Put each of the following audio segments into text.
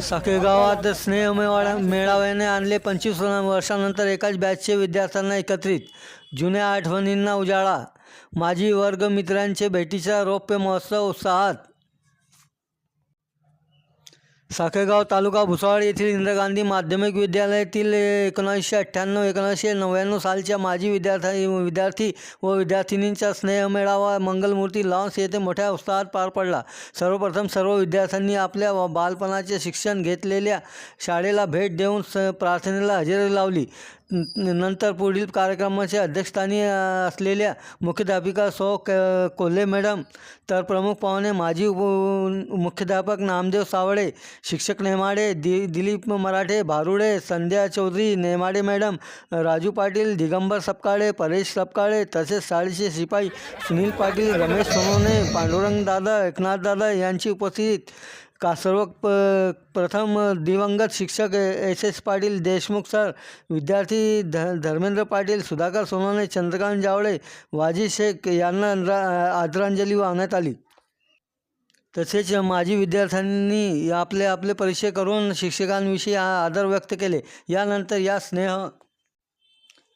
सखेगावात स्नेह मेवाडा मेळाव्याने आणले पंचवीस वर्षानंतर एकाच बॅचचे विद्यार्थ्यांना एकत्रित. जुन्या आठवणींना उजाळा. माजी वर्गमित्रांचे भेटीचा रौप्य महोत्सव उत्साहात साखेगाव तालुका भुसावळ येथील इंदिरा गांधी माध्यमिक विद्यालयातील एकोणीसशे अठ्ठ्याण्णव एकोणीसशे नव्याण्णव सालच्या माजी विद्यार्थी विद्यार्थी व विद्यार्थिनींचा स्नेहमेळावा मंगलमूर्ती लॉन्स येथे मोठ्या उत्साहात पार पडला. सर्वप्रथम सर्व विद्यार्थ्यांनी आपल्या बालपणाचे शिक्षण घेतलेल्या शाळेला भेट देऊन स प्रार्थनेला हजेरी लावली. नंतर पुढील कार्यक्रमाचे अध्यक्षस्थानी असलेल्या मुख्याध्यापिका सौ क कोल्हे मॅडम तर प्रमुख पाहुणे माजी उप मुख्याध्यापक नामदेव सावळे शिक्षक नेमाडे दि दिलीप मराठे भारुडे संध्या चौधरी नेमाडे मॅडम राजू पाटील दिगंबर सपकाळे परेश सपकाळे तसेच शाळेचे शिपाई सुनील पाटील रमेश सोनवणे पांडुरंग दादा एकनाथ दादा यांची उपस्थित का सर्व प प्रथम दिवंगत शिक्षक S S Patil Deshmukh sir विद्यार्थी ध धर्मेंद्र पाटील सुधाकर सोनवणे चंद्रकांत जावळे वाजी शेख यांना आदरांजली वाहण्यात आली. तसेच माजी विद्यार्थ्यांनी आपले आपले परिचय करून शिक्षकांविषयी आदर व्यक्त केले. यानंतर या स्नेह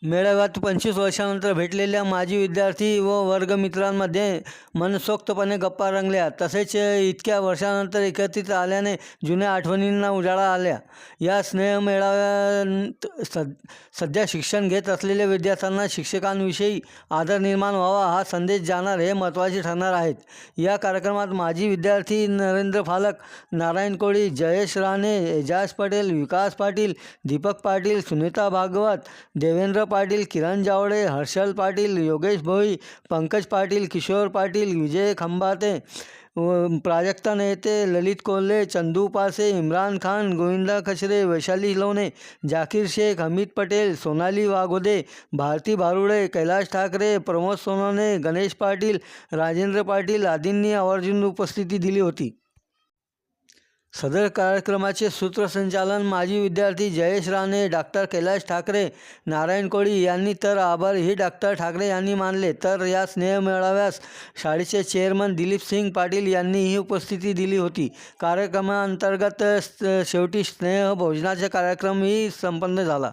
मेळाव्यात पंचवीस वर्षानंतर भेटलेल्या माजी विद्यार्थी व वर्गमित्रांमध्ये मनसोक्तपणे गप्पा रंगल्या. तसेच इतक्या वर्षानंतर एकत्रित आल्याने जुन्या आठवणींना उजाळा आल्या. या स्नेह मेळाव्यात सद सध्या शिक्षण घेत असलेल्या विद्यार्थ्यांना शिक्षकांविषयी आदर निर्माण व्हावा हा संदेश जाणार हे महत्त्वाचे ठरणार आहेत. या कार्यक्रमात माजी विद्यार्थी नरेंद्र फालक नारायण कोळी जयेश राणे एजाज पटेल विकास पाटील दीपक पाटील सुनीता भागवत देवेंद्र पाटील किरण जावडे हर्षल पाटील योगेश भोई पंकज पाटील किशोर पाटील विजय खंबाते प्राजक्ता नेते ललित कोल्हे चंदू पासे इम्रान खान गोविंदा खचरे वैशाली लोणे जाकीर शेख हमीद पटेल सोनाली वाघोदे भारती भारुडे कैलाश ठाकरे प्रमोद सोनवणे गणेश पाटील राजेंद्र पाटील आदींनी आवर्जून उपस्थिती दिली होती. सदर कार्यक्रमाचे सूत्रसंचालन माजी विद्यार्थी जयेश राणे डॉक्टर कैलाश ठाकरे नारायण कोळी यांनी. तर आभारही डॉक्टर ठाकरे यांनी मानले. तर या स्नेहमेळाव्यास शाळेचे चेअरमन दिलीप सिंग पाटील यांनीही उपस्थिती दिली होती. कार्यक्रमाअंतर्गत शेवटी स्नेह भोजनाचा कार्यक्रमही संपन्न झाला.